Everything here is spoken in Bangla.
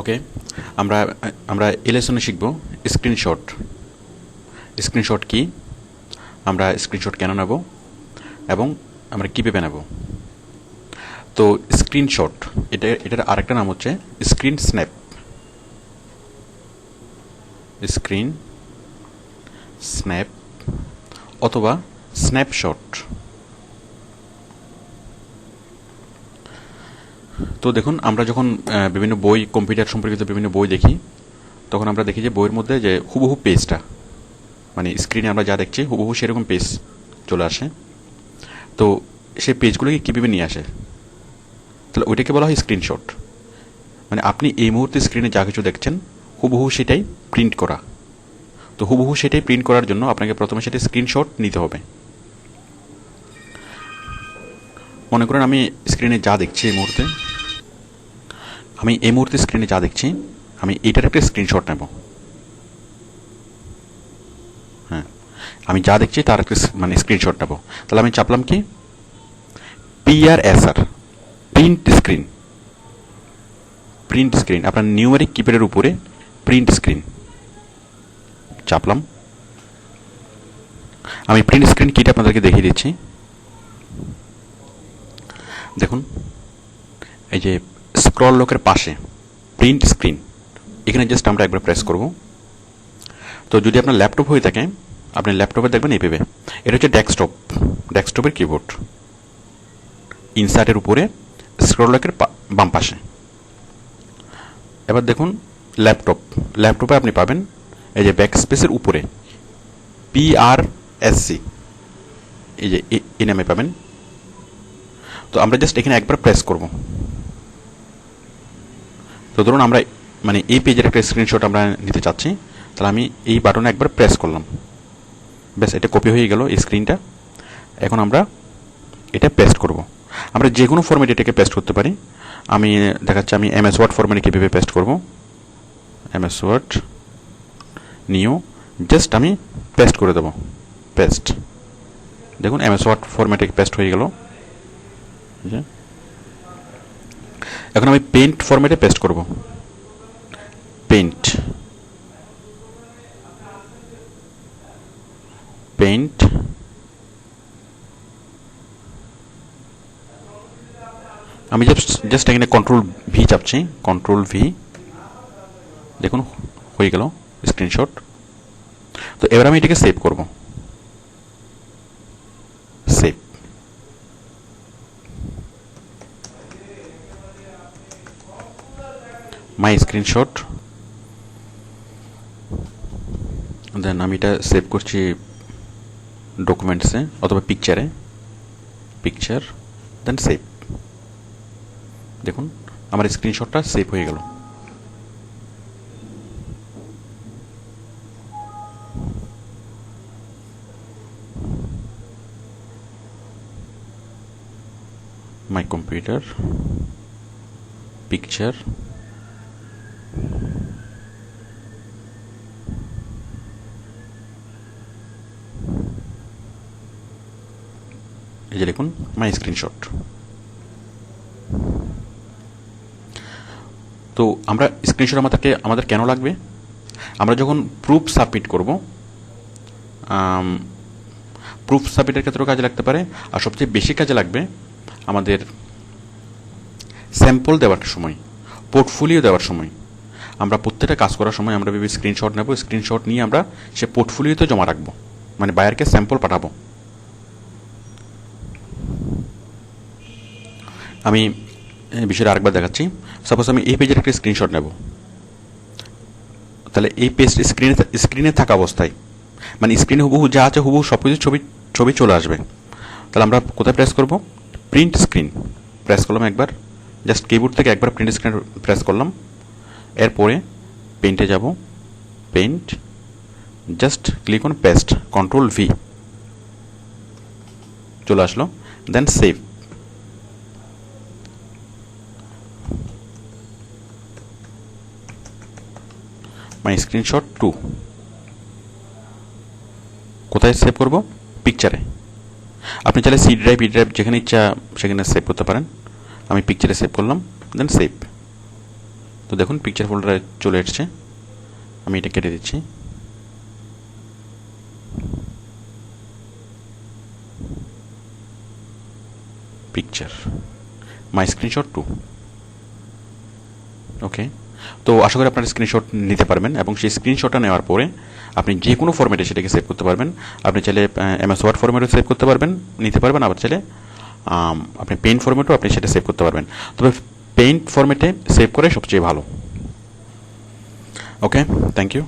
ওকে আমরা আমরা এই লেসনে শিখব স্ক্রিনশট স্ক্রিনশট কি? আমরা স্ক্রিনশট কেন নেব? এবং আমরা কীভাবে নেব? তো স্ক্রিনশট এটা, এটার আরেকটা নাম হচ্ছে স্ক্রিন স্ন্যাপ স্ক্রিন স্ন্যাপ অথবা স্ন্যাপশট তো দেখুন, আমরা যখন বিভিন্ন বই কম্পিউটার সম্পর্কিত বিভিন্ন বই দেখি, তখন আমরা দেখি যে বইয়ের মধ্যে যে হুবহু পেজটা মানে স্ক্রিনে আমরা যা দেখছি, হুবহু সেরকম পেজ চলে আসে। তো সেই পেজগুলোকে কীভাবে নিয়ে আসে? তাহলে ওইটাকে বলা হয় স্ক্রিনশট মানে আপনি এই মুহূর্তে স্ক্রিনে যা কিছু দেখছেন, হুবহু সেটাই প্রিন্ট করা। তো হুবহু সেটাই প্রিন্ট করার জন্য আপনাকে প্রথমে সেটা স্ক্রিনশট নিতে হবে। মনে করেন আমি স্ক্রিনে যা দেখছি এই মুহূর্তে আমি এই মুহূর্তে স্ক্রিনে যা দেখছি, আমি এটার একটা স্ক্রিনশট নেব। হ্যাঁ আমি যা দেখছি তার একটা মানে স্ক্রিনশট নেব। তাহলে আমি চাপলাম কি? PRSR print screen print screen আপনার নিউমেরিক কিপ্যাডের উপরে প্রিন্ট স্ক্রিন চাপলাম। আমি প্রিন্ট স্ক্রিন কিটা আপনাদেরকে দেখিয়ে দিচ্ছি। দেখুন, এই যে স্ক্রল লকের পাশে প্রিন্ট স্ক্রিন এখানে জাস্ট আমরা একবার প্রেস করব। তো যদি আপনার ল্যাপটপ হয়ে থাকে, আপনি ল্যাপটপে দেখবেন এইভাবে এটা হচ্ছে ডেস্কটপ ডেস্কটপের কিবোর্ড ইনসার্টের উপরে স্ক্রল লকের বাম পাশে। এবার দেখুন ল্যাপটপ ল্যাপটপে আপনি পাবেন এই যে ব্যাক স্পেসের উপরে পি আর এস সি এই যে এ- এই নামে পাবেন। তো আমরা জাস্ট এখানে একবার প্রেস করব। তো ধরুন আমরা মানে এই পেজের একটা স্ক্রিনশট আমরা নিতে চাচ্ছি, তাহলে আমি এই বাটনে একবার প্রেস করলাম। ব্যাস, এটা কপি হয়ে গেল এই স্ক্রিনটা এখন আমরা এটা পেস্ট করব। আমরা যে কোনো ফর্মেটে এটাকে পেস্ট করতে পারি। আমি দেখাচ্ছি, আমি এমএস ওয়ার্ড ফর্মেটে কীভাবে পেস্ট করব। এমএস ওয়ার্ড নিউ জাস্ট আমি পেস্ট করে দেবো। পেস্ট দেখুন এমএস ওয়ার্ড ফরম্যাটে পেস্ট হয়ে গেল। এখন আমি পেন্ট ফরম্যাটে পেস্ট করব। পেন্ট পেন্ট আমি জাস্ট জাস্ট এখানে কন্ট্রোল ভি চাপছি কন্ট্রোল ভি দেখুন, হয়ে গেল স্ক্রিনশট তো এবার আমি এটাকে সেভ করব সেভ মাই স্ক্রিনশট। দেন আমি এটা সেভ করছি ডকুমেন্টসে অথবা পিকচারে পিকচার দেন সেভ দেখুন, আমার স্ক্রিনশটটা সেভ হয়ে গেল। My computer, picture এই যে দেখুন মাই স্ক্রিনশট তো আমরা স্ক্রিনশট আমাদেরকে, আমাদের কেন লাগবে? আমরা যখন প্রুফ সাবমিট করব প্রুফ সাবমিটের ক্ষেত্রেও কাজে লাগতে পারে, আর সবচেয়ে বেশি কাজে লাগবে আমাদের স্যাম্পল দেওয়ার সময় পোর্টফোলিও দেওয়ার সময়। আমরা প্রত্যেকটা কাজ করার সময় আমরা ভেবে স্ক্রিনশট নেব স্ক্রিনশট নিয়ে আমরা সে পোর্টফোলিওতে জমা রাখব মানে বায়ারকে স্যাম্পল পাঠাবো। আমি বিষয়টা আরেকবার দেখাচ্ছি। সাপোজ আমি এই পেজের একটা স্ক্রিনশট নেব। তাহলে এই পেজ স্ক্রিনে স্ক্রিনে থাকা অবস্থায় মানে স্ক্রিনে হুবহু যা আছে, হুবহু সব কিছু ছবি ছবি চলে আসবে। তাহলে আমরা কোথায় প্রেস করব? প্রিন্ট স্ক্রিন প্রেস করলাম একবার। জাস্ট কিবোর্ড থেকে একবার প্রিন্ট স্ক্রিন প্রেস করলাম। এরপরে পেন্টে যাব। Paint just click on paste control V চলে আসলো। Then save my screenshot two. কোথায় সেভ করব? পিকচারে আপনি চাইলে সি ড্রাইভ ই ড্রাইভ যেখানে ইচ্ছা সেখানে সেভ করতে পারেন। আমি পিকচারে সেভ করলাম দেন সেভ তো দেখুন পিকচার ফোল্ডারে চলে এসছে। আমি এটা কেটে দিচ্ছি। Picture my screenshot two. Okay. তো আশা করি আপনারা স্ক্রিনশট নিতে পারবেন এবং সেই স্ক্রিনশটটা নেওয়ার পরে আপনি যে কোনো ফরম্যাটে সেটাকে সেভ করতে পারবেন। আপনি চাইলে এমএস ওয়ার্ড ফরম্যাটও সেভ করতে পারবেন, নিতে পারবেন। আবার চাইলে আপনি পেইন্ট ফরম্যাটও আপনি সেটা সেভ করতে পারবেন। তবে পেইন্ট ফরম্যাটে সেভ করে সবচেয়ে ভালো। Okay thank you